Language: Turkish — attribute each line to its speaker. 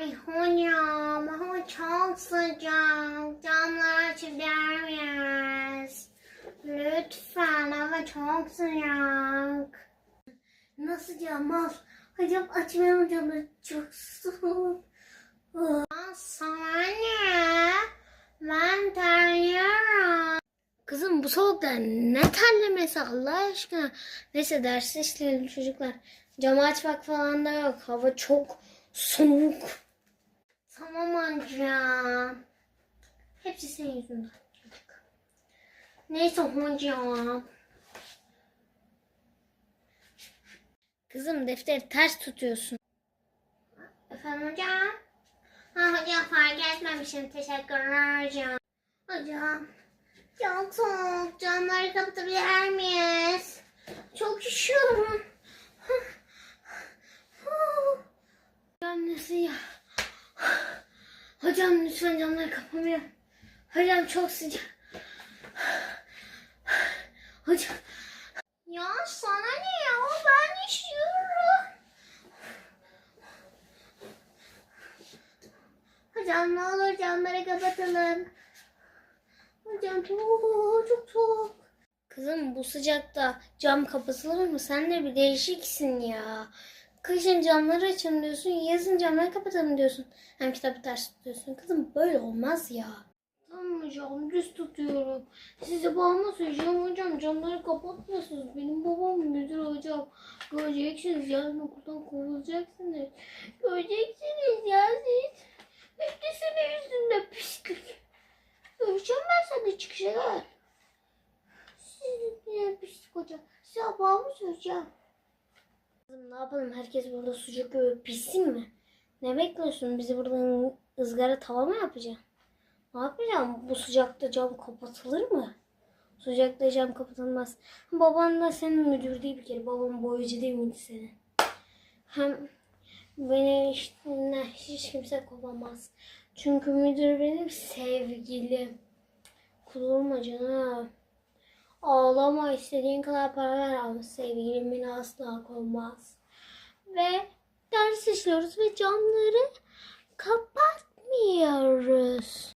Speaker 1: Ay hocam ama çok sıcak. Camları açabilir miyiz? Lütfen ama çok sıcak. Nasıl camlar? Hocam açmayalım camları çok soğuk. Sana ne? Ben terliyorum. Kızım bu soğukta ne terlemesi Allah aşkına. Neyse dersi işleyelim çocuklar. Camı açmak falan da yok. Hava çok soğuk. Tamam hocam. Hepsi senin yüzünden. Neyse hocam. Kızım defteri ters tutuyorsun. Efendim hocam? Ha hocam fark etmemişim. Teşekkürler hocam. Hocam. Çok soğuk. Camları kapatabilir miyiz? Çok üşüyorum. Hocam nasıl ya? Hocam lütfen camları kapamayalım. Hocam çok sıcak. Hocam. Ya sana ne ya? Ben üşüyorum. Hocam ne olur camları kapatalım. Hocam çok, çok soğuk. Kızım bu sıcakta cam kapatılır mı? Sen de bir değişiksin ya. Kışın camları açın diyorsun, yazın camları kapatalım diyorsun. Hem kitabı ters tutuyorsun. Kızım böyle olmaz ya. Tamam hocam düz tutuyorum. Size babama söyleyeceğim hocam camları kapatmıyorsunuz. Benim babam müdür hocam. Göreceksiniz yarın okuldan kovulacaksınız. Göreceksiniz ya siz. Hep de senin yüzünden pislik. Göreceğim ben seni çıkışa gel. Siz yine pislik hocam. Size babamı söyleyeceğim. Ne yapalım herkes burada sucuk gibi pissin mi? Ne bekliyorsun? Bizi buradan ızgara tava mı yapacaksın? Ne yapacağım? Bu sıcakta cam kapatılır mı? Sıcakta cam kapatılmaz. Baban da senin müdür değil bir kere. Babam boyacı değil miydi senin? Hem beni ne, hiç kimse kovamaz. Çünkü müdür benim sevgilim. Kudurma canım. Ağlama istediğin kadar para ver ama sevgilim beni asla kovmaz. Ve ders işliyoruz ve camları kapatmıyoruz.